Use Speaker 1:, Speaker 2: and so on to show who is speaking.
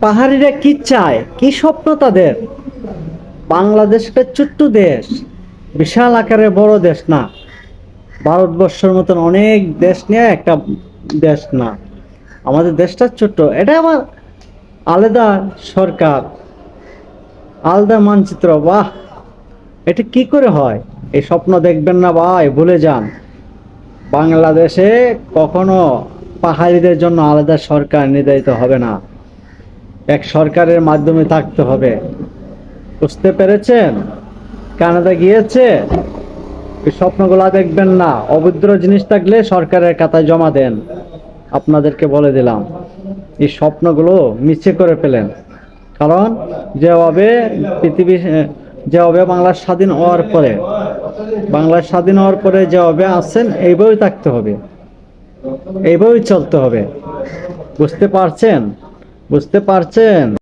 Speaker 1: পাহাড়িরা কি চায়? কি স্বপ্ন তাদের? বাংলাদেশ একটা ছোট্ট দেশ। বিশাল আকারে বড় দেশ না। ভারতবর্ষের মতন অনেক দেশ নিয়ে একটা দেশ না। আমাদের দেশটা ছোট্ট। এটা আমার আলাদা সরকার। আলাদা মানচিত্র। বাহ! এটা কি করে হয়? এই স্বপ্ন দেখবেন না ভাই, ভুলে যান। বাংলাদেশে কখনো পাহাড়িদের জন্য আলাদা সরকার নির্ধারিত হবে না। এক সরকারের মাধ্যমে থাকতে হবে। বুঝতে পেরেছেন? কানাডা গিয়েছে স্বপ্নগুলা দেখবেন না। অভদ্র জিনিস থাকলে সরকারের খাতায় জমা দেন। আপনাদেরকে বলে দিলাম, এই স্বপ্নগুলো মিছে করে ফেলেন। কারণ যেভাবে পৃথিবী, যেভাবে বাংলার স্বাধীন হওয়ার পরে, বাংলার স্বাধীন হওয়ার পরে যেভাবে আছেন, এইভাবেই থাকতে হবে। এইভাবেই চলতে হবে। বুঝতে পারছেন? বুঝতে পারছেন?